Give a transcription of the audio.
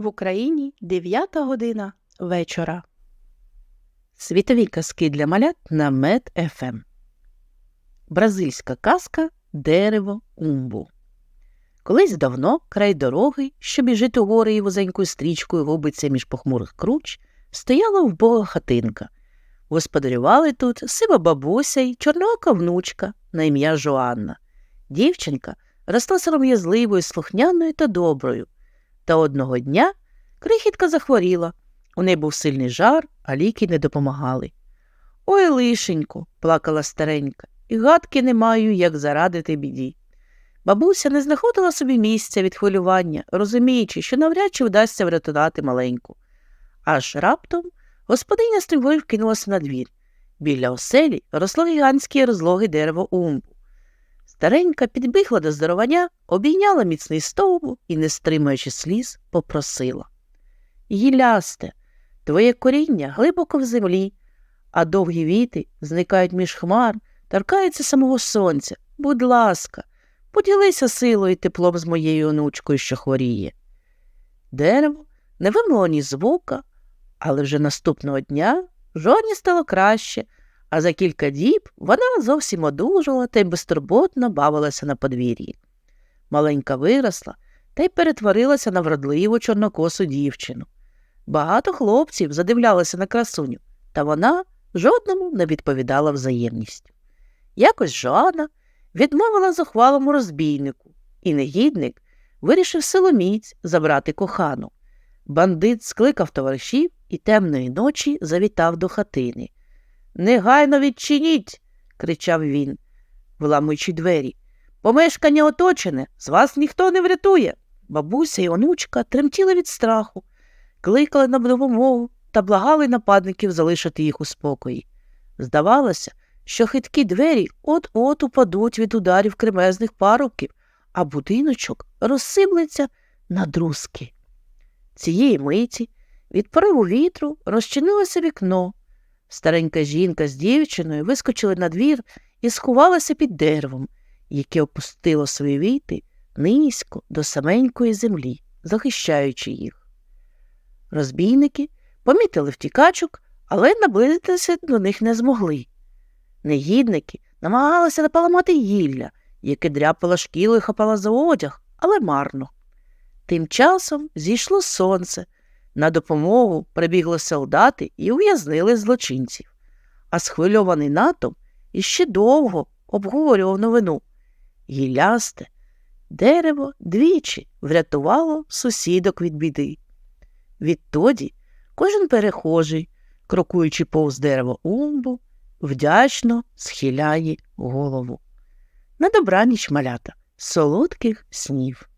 В Україні 9 година вечора. Світові казки для малят на Мед ФМ. Бразильська казка Дерево Умбу. Колись давно край дороги, що біжить у гори і вузенькою стрічкою губиться між похмурих круч, стояла вбога хатинка. Господарювали тут сива бабуся й чорноока внучка на ім'я Жоанна. Дівчинка росла сором'язливою, слухняною та доброю. Та одного дня крихітка захворіла. У неї був сильний жар, а ліки не допомагали. Ой, лишенько, плакала старенька, і гадки не маю, як зарадити біді. Бабуся не знаходила собі місця від хвилювання, розуміючи, що навряд чи вдасться врятувати маленьку. Аж раптом господиня стрибою вкинулася на двір. Біля оселі росло гігантське розлоге дерево умбу. Старенька підбігла до здоровання, обійняла міцний стовбу і, не стримуючи сліз, попросила. Гілясте, твоє коріння глибоко в землі, а довгі віти зникають між хмар, торкаються самого сонця. Будь ласка, поділися силою і теплом з моєю онучкою, що хворіє. Дерево не вимогло ні звука, але вже наступного дня жодні стало краще, а за кілька діб вона зовсім одужала та й безтурботно бавилася на подвір'ї. Маленька виросла та й перетворилася на вродливу чорнокосу дівчину. Багато хлопців задивлялися на красуню, та вона жодному не відповідала взаємністю. Якось Жоанна відмовила зухвалому розбійнику, і негідник вирішив силоміць забрати кохану. Бандит скликав товаришів і темної ночі завітав до хатини. Негайно відчиніть, кричав він, виламуючи двері. Помешкання оточене, з вас ніхто не врятує. Бабуся й онучка тремтіли від страху, кликали на допомогу та благали нападників залишити їх у спокої. Здавалося, що хиткі двері от-от упадуть від ударів кремезних парубків, а будиночок розсиблеться на друзки. Цієї миті від пориву вітру розчинилося вікно. Старенька жінка з дівчиною вискочили на двір і сховалася під деревом, яке опустило свої віти низько до саменької землі, захищаючи їх. Розбійники помітили втікачок, але наблизитися до них не змогли. Негідники намагалися поламати гілля, яке дряпало шкіло і хапало за одяг, але марно. Тим часом зійшло сонце. На допомогу прибігли солдати і ув'язнили злочинців, а схвильований натовп іще довго обговорював новину. Гілясте, дерево двічі врятувало сусідок від біди. Відтоді кожен перехожий, крокуючи повз дерево умбу, вдячно схиляє голову. На добраніч малята, солодких снів.